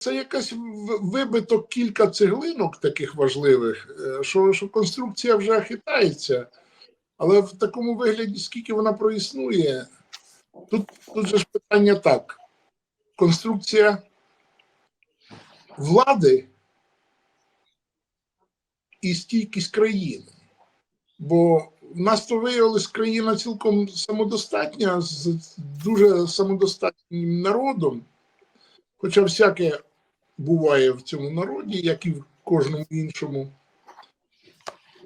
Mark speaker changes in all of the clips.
Speaker 1: це якась вибито кілька цеглинок таких важливих, е, що, що конструкція вже хитається. Але в такому вигляді, скільки вона проіснує, тут, тут же ж питання так: конструкція влади і стійкість країни. Бо в нас то виявилась країна цілком самодостатня, з дуже самодостатнім народом. Хоча всяке буває в цьому народі, як і в кожному іншому.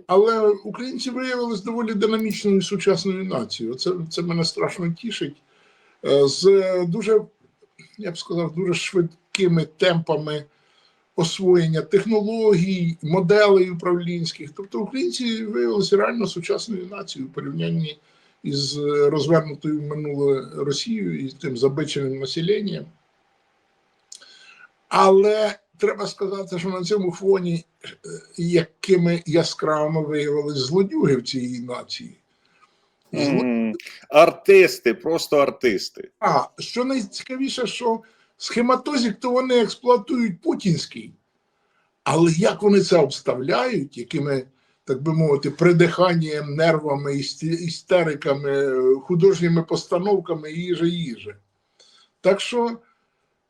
Speaker 1: Але українці виявилися доволі динамічною сучасною нацією. Це, це мене страшно тішить. Е, З дуже, я б сказав, дуже швидкими темпами освоєння технологій, моделей управлінських. Тобто українці виявилися реально сучасною нацією в порівнянні із розвернутою в минуле Росією і тим забиченим населенням. Але треба сказати, що на цьому фоні, е, якими яскравими виявилися злодюги в цій нації.
Speaker 2: Мгм. Артисти, просто артисти.
Speaker 1: А що найцікавіше, що схематозик то вони експлуатують путінський, але як вони це обставляють, якими, так би мовити, придиханням, нервами, істериками, художніми постановками і їже їже. Так що,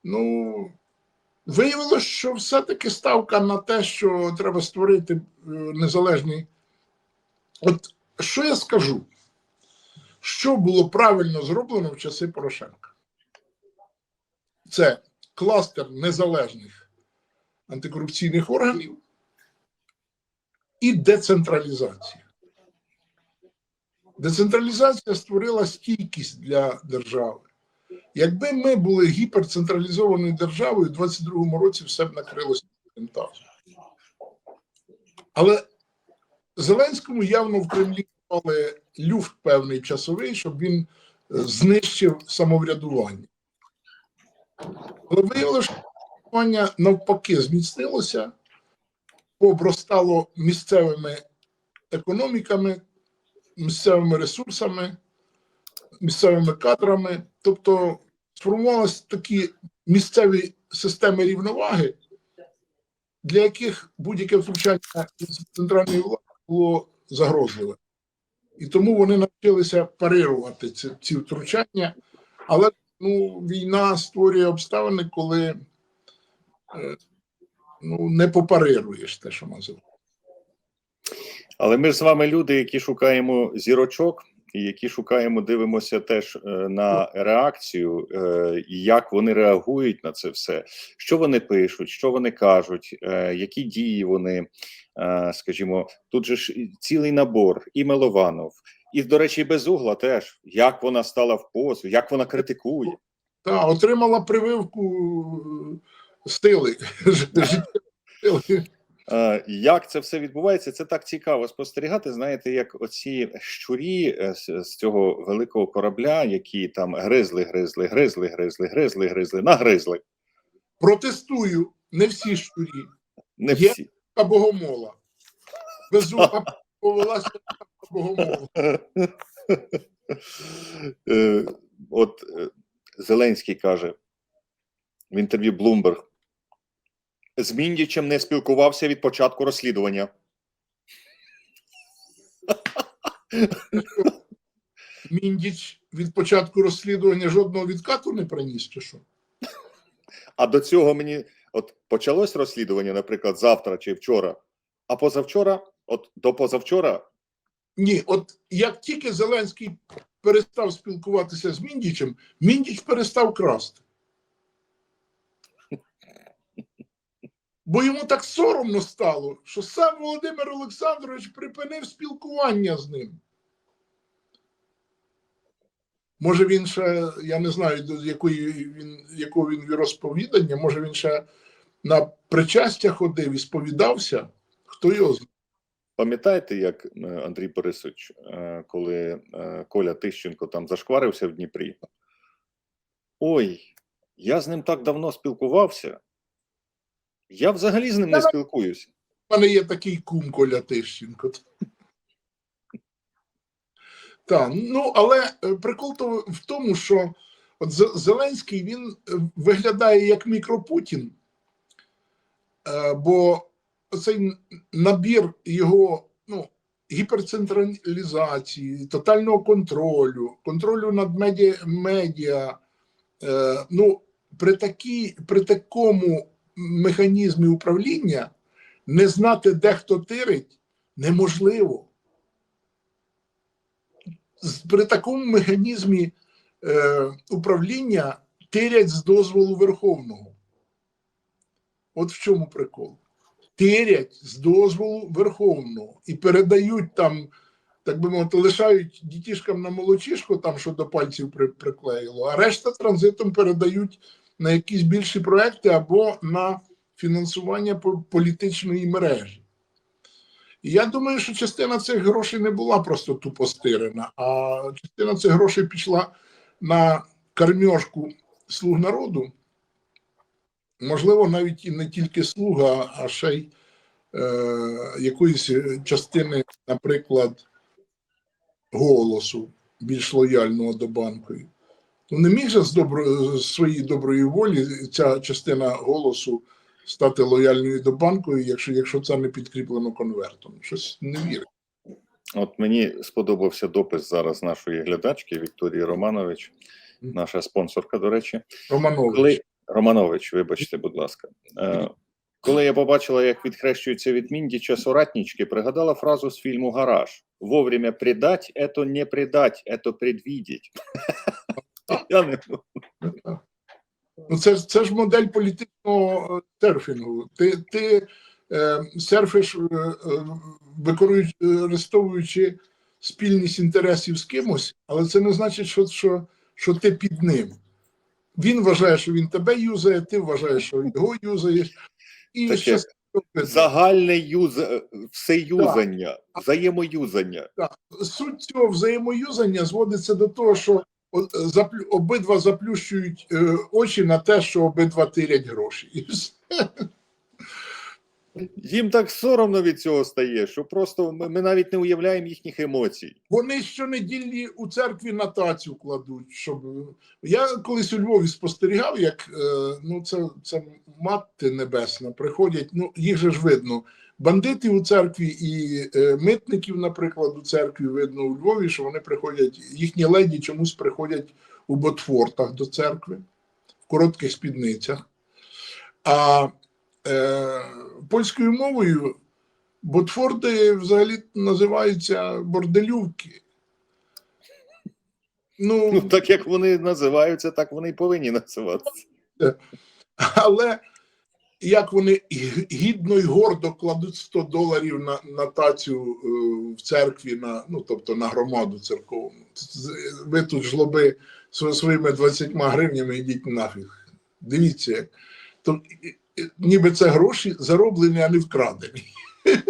Speaker 1: ну, виявилося, що все-таки ставка на те, що треба створити е, незалежний. От що я скажу? Що було правильно зроблено в часи Порошенка? Це кластер незалежних антикорупційних органів і децентралізація. Децентралізація створила стійкість для держави. Якби ми були гіперцентралізованою державою, у 22-му році все б накрилося. Але Зеленському явно в Кремлі давали люфт певний часовий, щоб він е, знищив самоврядування. Але виявилося, що самоврядування навпаки зміцнилося, пообростало місцевими економіками, місцевими ресурсами, місцевими кадрами. Тобто сформувалися такі місцеві системи рівноваги, для яких будь-яке втручання центральної влади було загрозливе. І тому вони навчилися парирувати ці, ці втручання. Але ну, війна створює обставини, коли е, ну, не попарируєш те, що називається.
Speaker 2: Але ми ж з вами люди, які шукаємо зірочок, які шукаємо, дивимося теж е, на реакцію, е, і як вони реагують на це все, що вони пишуть, що вони кажуть, е, які дії вони, скажімо, тут же ж цілий набор, і Милованов, і, до речі, Безугла теж, як вона стала в позу, як вона критикує.
Speaker 1: Та, отримала прививку стили.
Speaker 2: Е, Як це все відбувається? Це так цікаво спостерігати. Знаєте, як оці щурі е, з, цього великого корабля, які там гризли, гризли, гризли, гризли, гризли, гризли, нагризли.
Speaker 1: Протестую, не всі щурі,
Speaker 2: Не
Speaker 1: Є.
Speaker 2: всі.
Speaker 1: а богомола. Безуха повелася богомола.
Speaker 2: Е, От Зеленський каже в інтерв'ю Bloomberg, з Міндічем не спілкувався від початку розслідування.
Speaker 1: Міндіч від початку розслідування жодного відкату не приніс, чи що?
Speaker 2: А до цього мені от почалось розслідування, наприклад, завтра чи вчора, а позавчора, от до позавчора,
Speaker 1: Ні, от як тільки Зеленський перестав спілкуватися з Міндічем, Міндіч перестав красти. Бо йому так соромно стало, що сам Володимир Олександрович припинив спілкування з ним. Може, він ще, я не знаю, до якої він, якого він віросповідання, може він ще на причастя ходив і сповідався, хто його знає.
Speaker 2: пам'ятаєте, як е, Андрій Борисович, е, коли е, Коля Тищенко там зашкварився в Дніпрі? Ой, я з ним так давно спілкувався. Я взагалі з ним не спілкуюся.
Speaker 1: У мене є такий кум Коля Тищенко. Так, ну але е, прикол то в тому, що от Зеленський він е, виглядає як мікропутін, Е, бо цей набір його ну, гіперцентралізації, тотального контролю, контролю над медіа, медіа ну, при, такій, при такому механізмі управління не знати, де хто тирить, неможливо. При такому механізмі е, управління тирять з дозволу Верховного. От в чому прикол. Тирять з дозволу Верховного і передають там, так би мовити, лишають дітішкам на молочишку, там що до пальців приклеїло, а решта транзитом передають на якісь більші проекти або на фінансування політичної мережі. І я думаю, що частина цих грошей не була просто тупо стирена, а частина цих грошей пішла на кормежку слуг народу. Можливо, навіть і не тільки слуга, а ще й е, якоїсь частини, наприклад, голосу більш лояльного до банку. Ну, не міг же з, добро, своєї доброї волі ця частина голосу стати лояльною до банку, якщо, якщо це не підкріплено конвертом. Щось не вірить.
Speaker 2: От мені сподобався допис зараз нашої глядачки Вікторії Романович, наша спонсорка, до речі.
Speaker 1: Романович.
Speaker 2: Коли Романович, вибачте, будь ласка. Е, коли я побачила, як відхрещується від Міндіча соратнички, пригадала фразу з фільму Гараж: Вовремя предать – это не предать, это предвидеть. Я не
Speaker 1: Ну, це, ж- це ж модель політичного е, серфінгу. Ти, ти е, серфиш, е, е, використовуючи- спільність інтересів з кимось, але це не значить, що, що, що ти під ним. Він вважає, що він тебе юзає, ти вважаєш, що його юзаєш. І
Speaker 2: Таке
Speaker 1: щас-
Speaker 2: загальне юз... всеюзання, взаємоюзання.
Speaker 1: суть цього взаємоюзання зводиться до того, що обидва заплющують е, очі на те, що обидва тирять гроші. І все.
Speaker 2: Їм так соромно від цього стає, що просто ми, ми навіть не уявляємо їхніх емоцій.
Speaker 1: Вони щонеділі у церкві на тацю кладуть. Щоб... Я колись у Львові спостерігав, як е, ну, це, це мати небесна, приходять, ну їх же ж видно. Бандитів у церкві і е, митників, наприклад, у церкві видно у Львові, що вони приходять, їхні леді чомусь приходять у ботфортах до церкви, в коротких спідницях. А е, польською мовою Ботфорди взагалі називаються борделювки.
Speaker 2: Ну,
Speaker 1: Ну,
Speaker 2: так як вони називаються, так вони й повинні називатися.
Speaker 1: але як вони гідно і гордо кладуть 100 доларів на, на тацю е, в церкві, на, ну, тобто на громаду церковну. Ви тут жлоби своїми 20 гривнями йдіть нафіг. Дивіться, як. То, ніби це гроші зароблені, а не вкрадені.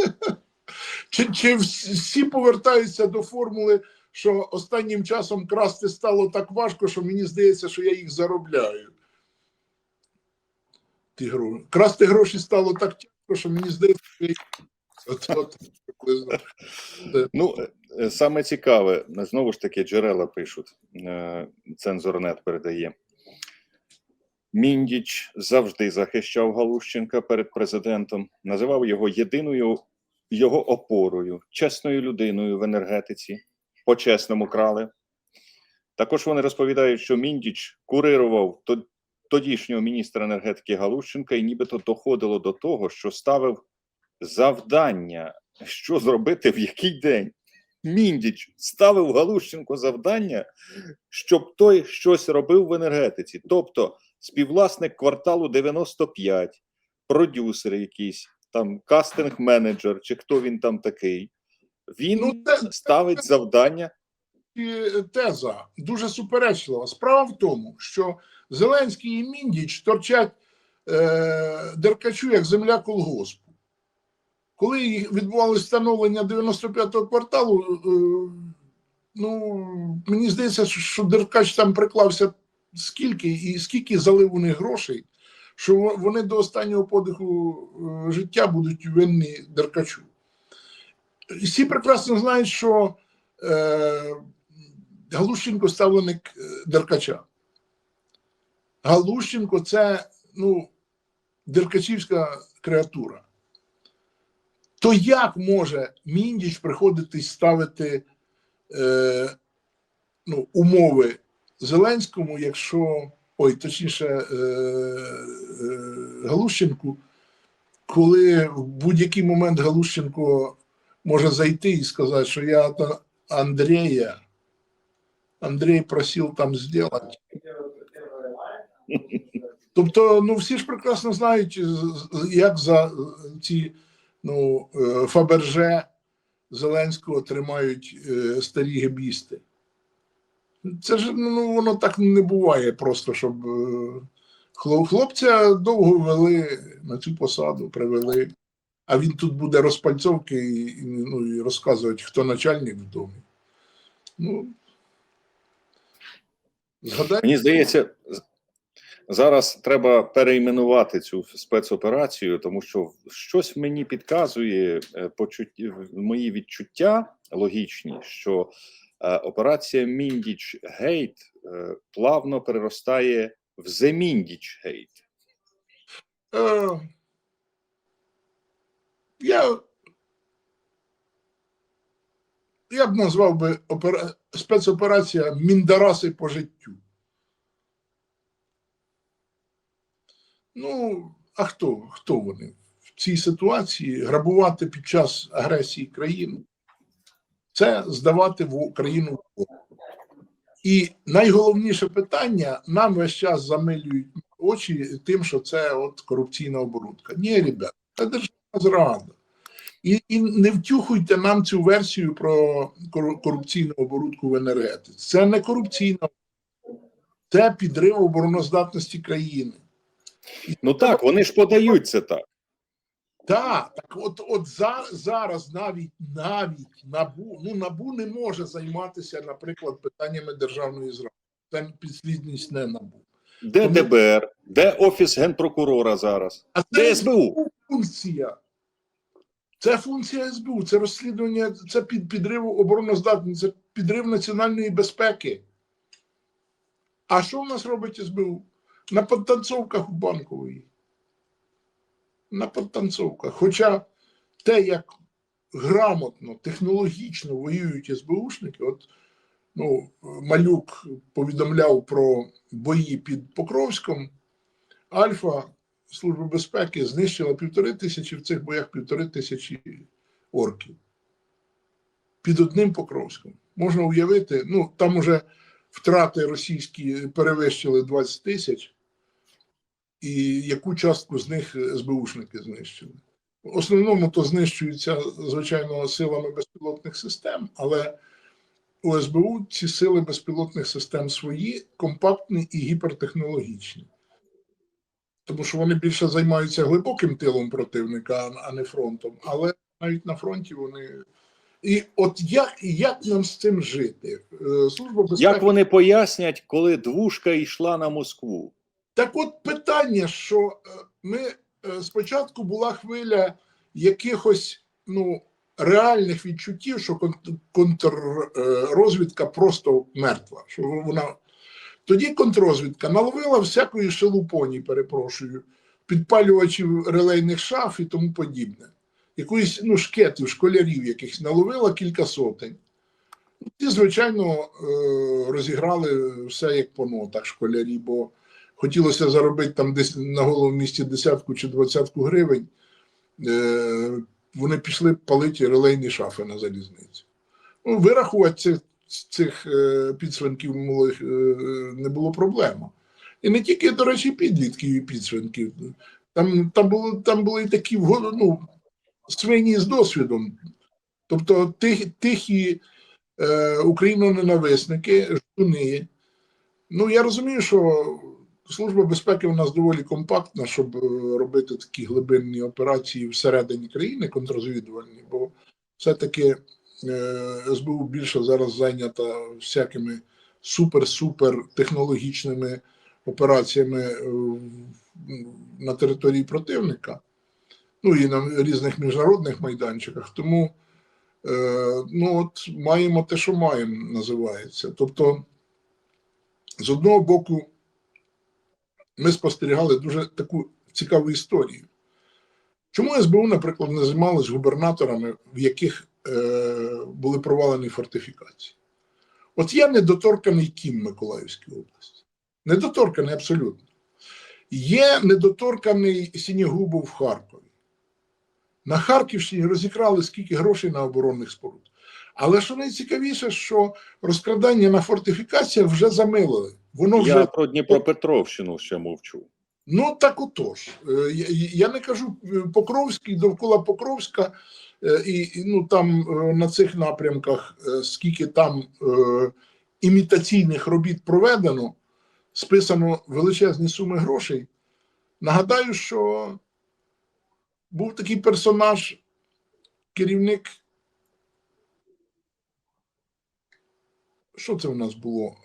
Speaker 1: Чи, чи всі повертаються до формули, що останнім часом красти стало так важко, що мені здається, що я їх заробляю. Ті гроші. Красти гроші стало так тяжко, що мені здається, що от, от.
Speaker 2: Ну, е, саме цікаве, знову ж таки, джерела пишуть, е, цензорнет передає. Міндіч завжди захищав Галущенка перед президентом, називав його єдиною його опорою, чесною людиною в енергетиці, по-чесному крали. Також вони розповідають, що Міндіч курирував тодішнього міністра енергетики Галущенка і нібито доходило до того, що ставив завдання, що зробити в який день. Міндіч ставив Галущенко завдання, щоб той щось робив в енергетиці. Тобто співвласник кварталу 95, продюсер якийсь, там кастинг-менеджер, чи хто він там такий. Він
Speaker 1: Ну, це-
Speaker 2: ставить завдання.
Speaker 1: Теза дуже суперечлива. Справа в тому, що Зеленський і Міндіч торчать е, Деркачу як земля колгоспу. Коли відбувалося встановлення 95-го кварталу, е, ну, мені здається, що- Деркач там приклався скільки і скільки залив у них грошей, що вони до останнього подиху е, життя будуть винні Деркачу. Всі прекрасно знають, що е, Галущенко ставленик е, Деркача. Галущенко це ну, Деркачівська креатура. То як може Міндіч приходити і ставити е, ну, умови Зеленському, якщо, ой, точніше, е, е, Галущенку, коли в будь-який момент Галущенко може зайти і сказати, що я Андрея, Андрій просив там зробити. Тобто, ну всі ж прекрасно знають, як за ці ну, е, Фаберже Зеленського тримають е, старі гебісти. Це ж ну, воно так не буває просто, щоб е, хлопця довго вели на цю посаду, привели, а він тут буде розпальцовки і, ну, і розказувати, хто начальник в домі. Ну, згадай,
Speaker 2: Мені здається, зараз треба перейменувати цю спецоперацію, тому що щось мені підказує е, почуття, мої відчуття логічні, що е, операція Міндіч Гейт плавно переростає в The Міндіч Гейт.
Speaker 1: Я, я б назвав би опера, спецоперація Міндараси по життю. Ну, а хто? Хто вони? В цій ситуації грабувати під час агресії країни це здавати в Україну. І найголовніше питання нам весь час замилюють очі тим, що це от корупційна оборудка. Ні, ребят, це державна зрада. І, і не втюхуйте нам цю версію про кору- корупційну оборудку в енергетиці. Це не корупційна, це підрив обороноздатності країни.
Speaker 2: Ну так, вони ж подають це так.
Speaker 1: Так, так от, от за, зараз навіть навіть набу ну набу не може займатися, наприклад, питаннями державної зради. Це підслідність не набу.
Speaker 2: Де
Speaker 1: Тому-
Speaker 2: ДБР, де Офіс генпрокурора зараз,
Speaker 1: А
Speaker 2: де СБУ?
Speaker 1: функція. Це функція СБУ, це розслідування, це під підрив обороноздатності, це підрив національної безпеки. А що в нас робить СБУ? На подтанцовках у банкової. На подтанцовках. Хоча те, як грамотно, технологічно воюють СБУшники, от ну, Малюк повідомляв про бої під Покровськом, Альфа Служба безпеки знищила півтори тисячі в цих боях півтори тисячі орків. Під одним Покровськом. Можна уявити, ну там уже втрати російські перевищили 20 тисяч, і яку частку з них СБУшники знищили. В основному то знищуються, звичайно, силами безпілотних систем, але у СБУ ці сили безпілотних систем свої, компактні і гіпертехнологічні тому що вони більше займаються глибоким тилом противника, а не фронтом. Але навіть на фронті вони. І от як, як нам з цим жити? Е, Служба безпеки.
Speaker 2: Як вони пояснять, коли двушка йшла на Москву?
Speaker 1: Так от питання, що е, ми е, спочатку була хвиля якихось ну, реальних відчуттів, що кон- контррозвідка просто мертва. Що вона... Тоді контррозвідка наловила всякої шелупоні, перепрошую, підпалювачів релейних шаф і тому подібне. Якоїсь ну, шкетів, школярів якихось наловила кілька сотень. Ті, звичайно, е, розіграли все як по нотах школярі, бо хотілося заробити там десь на голову місці десятку чи двадцятку гривень. Е, Вони пішли палити релейні шафи на залізниці. Ну, вирахувати цих, цих е, підсвинків малих е, не було проблема. І не тільки, до речі, підлітків і підсвинків. Там, там, було, там були і такі ну, свині з досвідом. Тобто тих, тихі е, україноненависники, жуни. Ну, я розумію, що Служба безпеки у нас доволі компактна, щоб е, робити такі глибинні операції всередині країни контррозвідувальні, бо все-таки е, СБУ більше зараз зайнята всякими супер-супер технологічними операціями е, на території противника, ну і на різних міжнародних майданчиках. Тому ну от маємо те, що маємо, називається. Тобто, з одного боку, ми спостерігали дуже таку цікаву історію. Чому СБУ, наприклад, не займалась губернаторами, в яких е, були провалені фортифікації? От є недоторканий Кім Миколаївській області. Недоторканий абсолютно. Є недоторканий Сінігубов в Харкові. На Харківщині розікрали скільки грошей на оборонних споруд. Але що найцікавіше, що розкрадання на фортифікаціях вже замилили. Воно вже
Speaker 2: Я про Дніпропетровщину ще мовчу.
Speaker 1: Ну так отож. Е, Я, не кажу е, Покровський, довкола Покровська, е, і, ну там на цих напрямках, скільки там імітаційних робіт проведено, списано величезні суми грошей. Нагадаю, що був такий персонаж, керівник. Що це у нас було?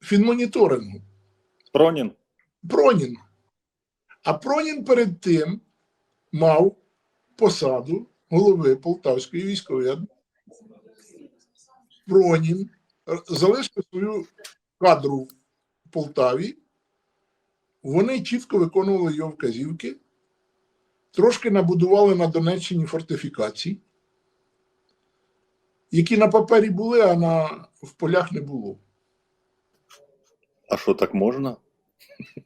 Speaker 1: Фінмоніторингу.
Speaker 2: Пронін.
Speaker 1: Пронін. А Пронін перед тим мав посаду голови Полтавської військової адміністрації. Пронін залишив свою кадру в Полтаві. Вони чітко виконували його вказівки, трошки набудували на Донеччині фортифікації, які на папері були, а на, в полях не було.
Speaker 2: А що так можна?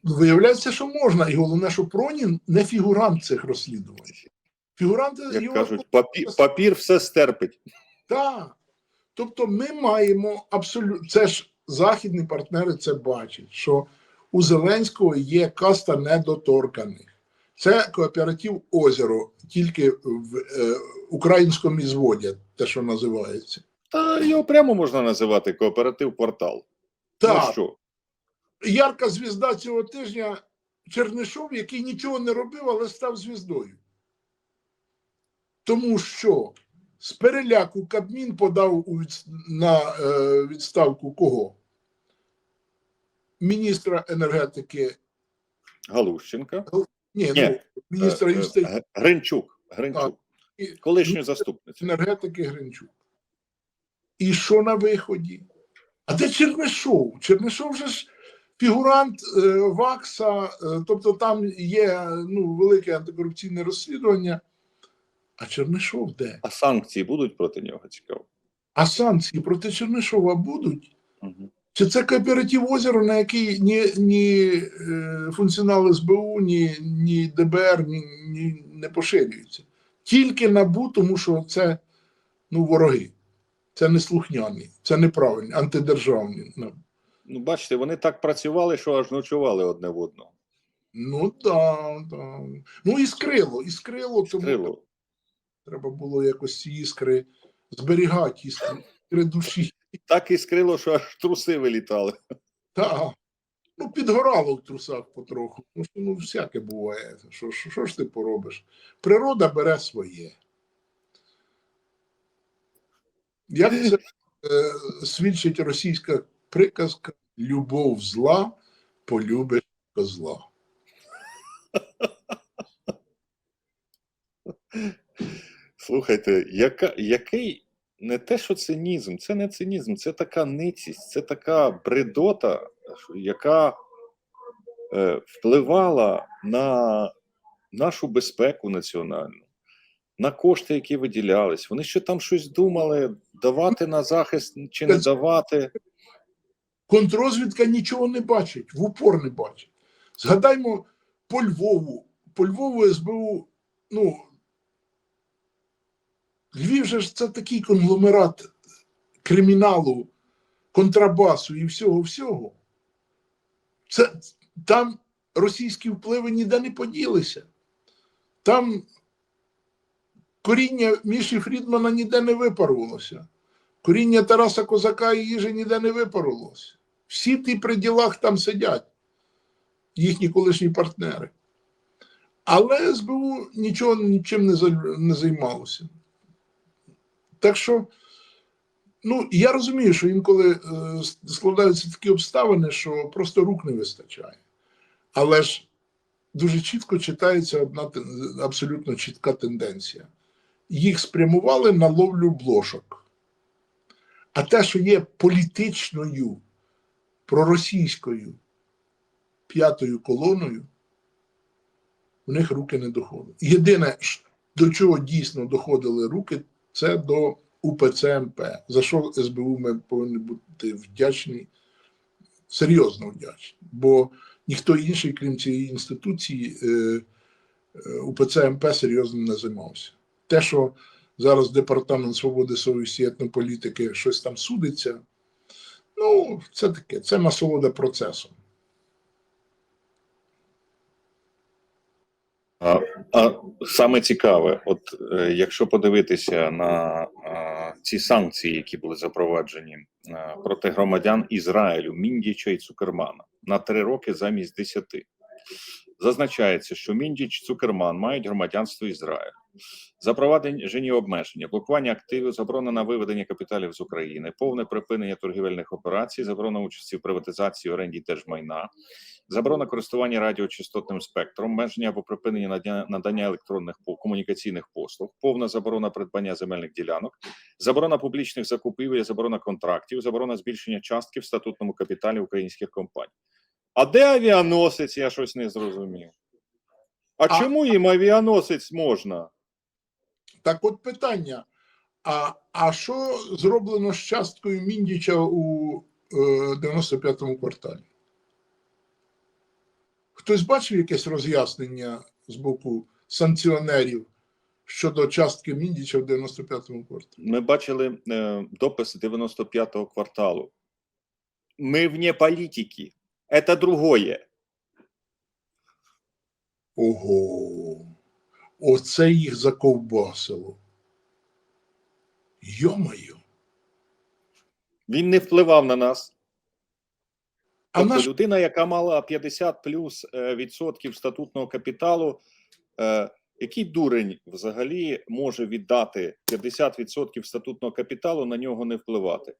Speaker 1: Виявляється, що можна, і головне, що Пронін не фігурант цих розслідувань. Фігуранти
Speaker 2: Як
Speaker 1: його
Speaker 2: кажуть, папір, папір все стерпить.
Speaker 1: так. Тобто, ми маємо абсолютно це ж західні партнери це бачать, що у Зеленського є каста недоторканих. Це кооператив озеро, тільки в е, українському ізводі, те, що називається.
Speaker 2: Та його прямо можна називати кооператив портал.
Speaker 1: Так,
Speaker 2: Ну що?
Speaker 1: ярка звізда цього тижня Чернишов, який нічого не робив, але став звіздою. Тому що з переляку Кабмін подав на е, відставку кого? Міністра енергетики.
Speaker 2: Галущенка.
Speaker 1: Ні,
Speaker 2: Ні,
Speaker 1: ну, міністра
Speaker 2: Е, е,
Speaker 1: юстиції
Speaker 2: Гринчук. Гринчук. Колишню заступницю.
Speaker 1: енергетики Гринчук. І що на виході? А де Чернишов? Чернишов же ж фігурант е, ВАКСа, е, тобто там є ну, велике антикорупційне розслідування. А Чернишов де?
Speaker 2: А санкції будуть проти нього цікаво.
Speaker 1: А санкції проти Чернишова будуть?
Speaker 2: Угу.
Speaker 1: Чи це кооператив озеро, на який ні, ні е, функціонал СБУ, ні, ні ДБР ні, ні, не поширюються? Тільки НАБУ, тому що це ну, вороги. Це не слухняні, це неправильні, антидержавні. Ну,
Speaker 2: бачите, вони так працювали, що аж ночували одне в одного.
Speaker 1: Ну так, так. Ну і скрило, і скрило, тому треба було якось ці іскри зберігати, іскри, іскри душі.
Speaker 2: Так і скрило, що аж труси вилітали.
Speaker 1: Так. Ну, підгорало в трусах потроху. Ну, що, ну всяке буває. Що, що, що ж ти поробиш? Природа бере своє. Як це е, свідчить російська приказка: любов зла, полюбиш козла.
Speaker 2: Слухайте, яка, який не те, що цинізм, це не цинізм, це така ницість, це така бредота, яка е, впливала на нашу безпеку національну, на кошти, які виділялись. Вони ще там щось думали, давати на захист чи не давати.
Speaker 1: Контрозвідка нічого не бачить, в упор не бачить. Згадаймо по Львову. По Львову СБУ, ну, Львів же ж це такий конгломерат криміналу, контрабасу і всього-всього. Це, там російські впливи ніде не поділися. Там коріння Міші Фрідмана ніде не випарувалося. Коріння Тараса Козака і їжі ніде не випарилося. Всі ті при ділах там сидять, їхні колишні партнери. Але СБУ нічого нічим не займалося. Так що, ну, я розумію, що інколи е, складаються такі обставини, що просто рук не вистачає. Але ж дуже чітко читається одна абсолютно чітка тенденція. Їх спрямували на ловлю блошок. А те, що є політичною, проросійською п'ятою колоною, в них руки не доходили. Єдине, до чого дійсно доходили руки, це до УПЦ МП, за що СБУ ми повинні бути вдячні, серйозно вдячні. Бо ніхто інший, крім цієї інституції, е, е, УПЦ МП серйозно не займався. Те, що зараз Департамент свободи совісті етнополітики щось там судиться, ну, це таке, це насолода процесом.
Speaker 2: А, а саме цікаве, от е, якщо подивитися на ці санкції, які були запроваджені проти громадян Ізраїлю, Міндіча і Цукермана на три роки замість десяти, зазначається, що Міндіч Цукерман мають громадянство Ізраїлю. Запроваджені обмеження, блокування активів, заборона на виведення капіталів з України, повне припинення торгівельних операцій, заборона участі в приватизації оренді держмайна, заборона користування радіочастотним спектром, обмеження або припинення надання, надання електронних комунікаційних послуг, повна заборона придбання земельних ділянок, заборона публічних закупівель, заборона контрактів, заборона збільшення частки в статутному капіталі українських компаній. А де авіаносець? Я щось не зрозумів. А,
Speaker 1: А-
Speaker 2: чому їм авіаносець можна?
Speaker 1: Так от питання: а, а що зроблено з часткою Міндіча у е, 95-му кварталі? Хтось бачив якесь роз'яснення з боку санкціонерів щодо частки Міндіча в 95-му кварталі?
Speaker 2: Ми бачили е, допис 95-го кварталу. Ми вне політики. Это другое.
Speaker 1: Ого, оце їх заковбасило. Йомаю.
Speaker 2: Він не впливав на нас. Тобто
Speaker 1: наш
Speaker 2: людина, яка мала 50 плюс е, відсотків статутного капіталу, е, який дурень взагалі може віддати 50 відсотків статутного капіталу, на нього не впливати?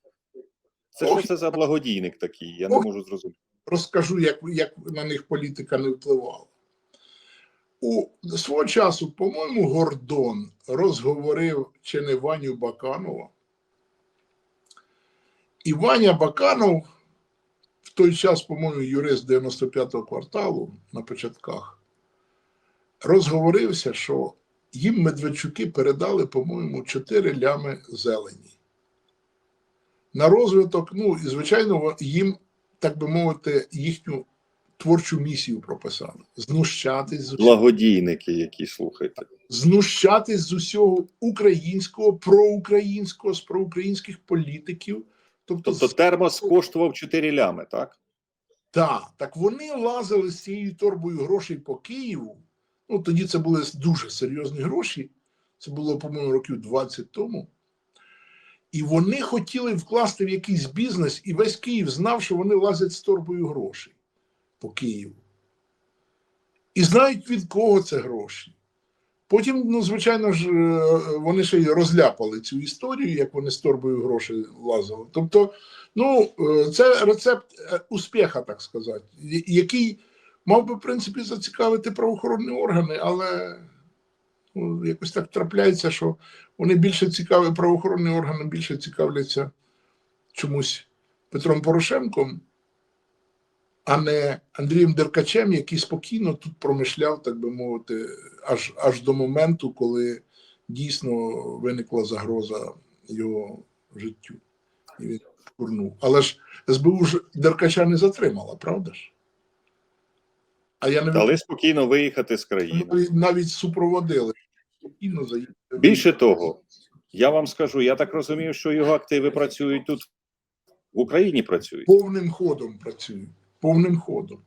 Speaker 2: Це
Speaker 1: Ох.
Speaker 2: що це за благодійник такий? Я не можу зрозуміти.
Speaker 1: розкажу, як, як на них політика не впливала. У свого часу, по-моєму, Гордон розговорив чи не Ваню Баканова. І Ваня Баканов, в той час, по-моєму, юрист 95-го кварталу на початках, розговорився, що їм Медведчуки передали, по-моєму, 4 лями зелені. На розвиток, ну і звичайно, їм так би мовити, їхню творчу місію прописали. Знущатись з усього,
Speaker 2: Благодійники, які слухайте.
Speaker 1: знущатись з усього українського, проукраїнського, з проукраїнських політиків. Тобто,
Speaker 2: Тобто термос коштував 4 лями, так?
Speaker 1: так, так вони лазили з цією торбою грошей по Києву. Ну тоді це були дуже серйозні гроші. Це було, по-моєму, років 20 тому. І вони хотіли вкласти в якийсь бізнес, і весь Київ знав, що вони лазять з торбою грошей по Києву. І знають, від кого це гроші. Потім, ну, звичайно ж, е, вони ще й розляпали цю історію, як вони з торбою грошей лазили. Тобто, ну, е, це рецепт е, успіха, так сказати, який мав би, в принципі, зацікавити правоохоронні органи, але ну, якось так трапляється, що вони більше цікаві, правоохоронні органи більше цікавляться чомусь Петром Порошенком, а не Андрієм Деркачем, який спокійно тут промишляв, так би мовити, аж, аж до моменту, коли дійсно виникла загроза його життю. І він курнув. Але ж СБУ ж Деркача не затримала, правда ж? А я не
Speaker 2: Дали спокійно виїхати з країни.
Speaker 1: навіть, навіть супроводили. Спокійно заїхали.
Speaker 2: Більше того, я вам скажу, я так розумію, що його активи працюють тут в Україні працюють.
Speaker 1: повним ходом працюють. Повним ходом.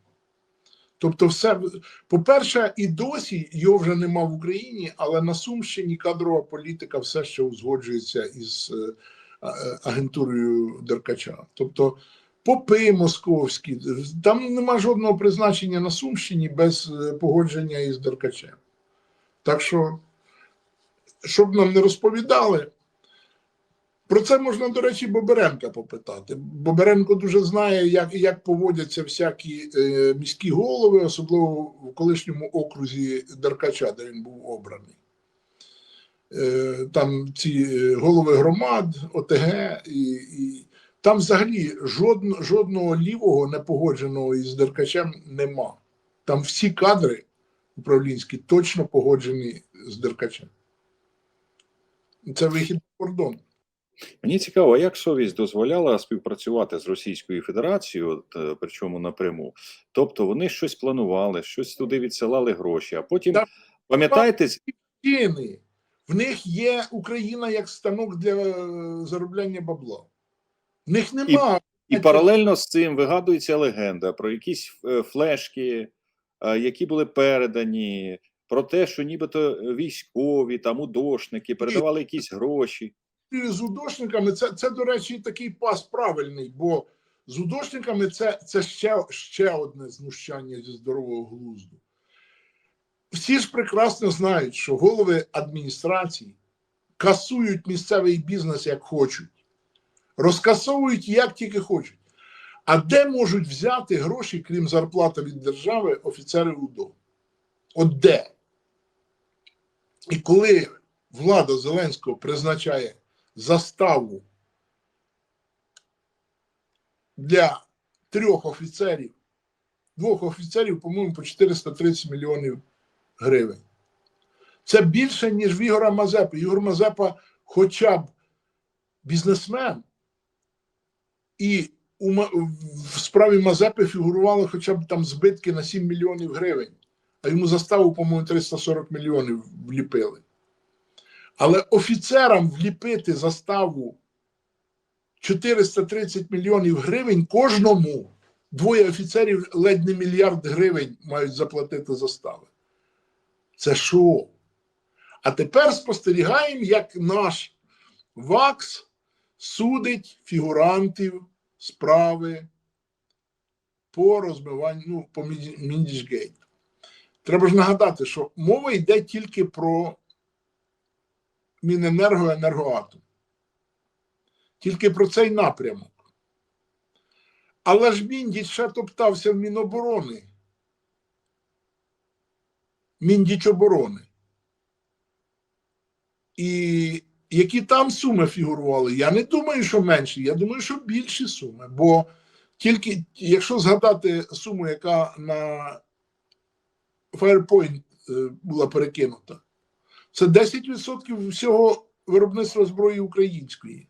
Speaker 1: Тобто, все, по-перше, і досі його вже нема в Україні, але на Сумщині кадрова політика все ще узгоджується із е, е, агентурою Деркача. Тобто, попи московські, там нема жодного призначення на Сумщині без е, погодження із Деркачем. Так що, щоб нам не розповідали, про це можна, до речі, Боберенка попитати. Боберенко дуже знає, як, як поводяться всякі е, міські голови, особливо в колишньому окрузі Деркача, де він був обраний. Е, там ці е, голови громад, ОТГ, і, і там взагалі жодно, жодного лівого непогодженого із Деркачем нема. Там всі кадри управлінські точно погоджені з Деркачем. Це вихід на кордон.
Speaker 2: Мені цікаво, як совість дозволяла співпрацювати з Російською Федерацією, от, е, причому напряму. Тобто вони щось планували, щось туди відсилали гроші, а потім
Speaker 1: Так.
Speaker 2: пам'ятаєте,
Speaker 1: В них є Україна як станок для е, заробляння бабла. В них немає.
Speaker 2: І паралельно з цим вигадується легенда про якісь е, флешки, які були передані, про те, що нібито військові, там удошники передавали якісь гроші.
Speaker 1: З удошниками це, це, до речі, такий пас правильний, бо з удошниками це, це ще, ще одне знущання зі здорового глузду. Всі ж прекрасно знають, що голови адміністрації касують місцевий бізнес як хочуть, розкасовують як тільки хочуть. А де можуть взяти гроші, крім зарплати від держави, офіцери УДО? От де? І коли влада Зеленського призначає заставу для трьох офіцерів, двох офіцерів, по-моєму, по 430 мільйонів гривень. Це більше, ніж в Ігора Мазепи. Ігор Мазепа хоча б бізнесмен, і в справі Мазепи фігурували хоча б там збитки на 7 мільйонів гривень, а йому заставу, по-моєму, 340 мільйонів вліпили. Але офіцерам вліпити заставу 430 мільйонів гривень кожному. Двоє офіцерів ледь не мільярд гривень мають заплатити застави. Це шоу. А тепер спостерігаємо, як наш ВАКС судить фігурантів справи по розмиванню ну, по Мі- Міндічгейт. Треба ж нагадати, що мова йде тільки про Міненерго енергоатом. Тільки про цей напрямок. Але ж Міндіч ще топтався в Міноборони. Міндіч оборони. І які там суми фігурували? Я не думаю, що менші, я думаю, що більші суми. Бо тільки, якщо згадати суму, яка на Firepoint е, була перекинута, це 10% всього виробництва зброї української.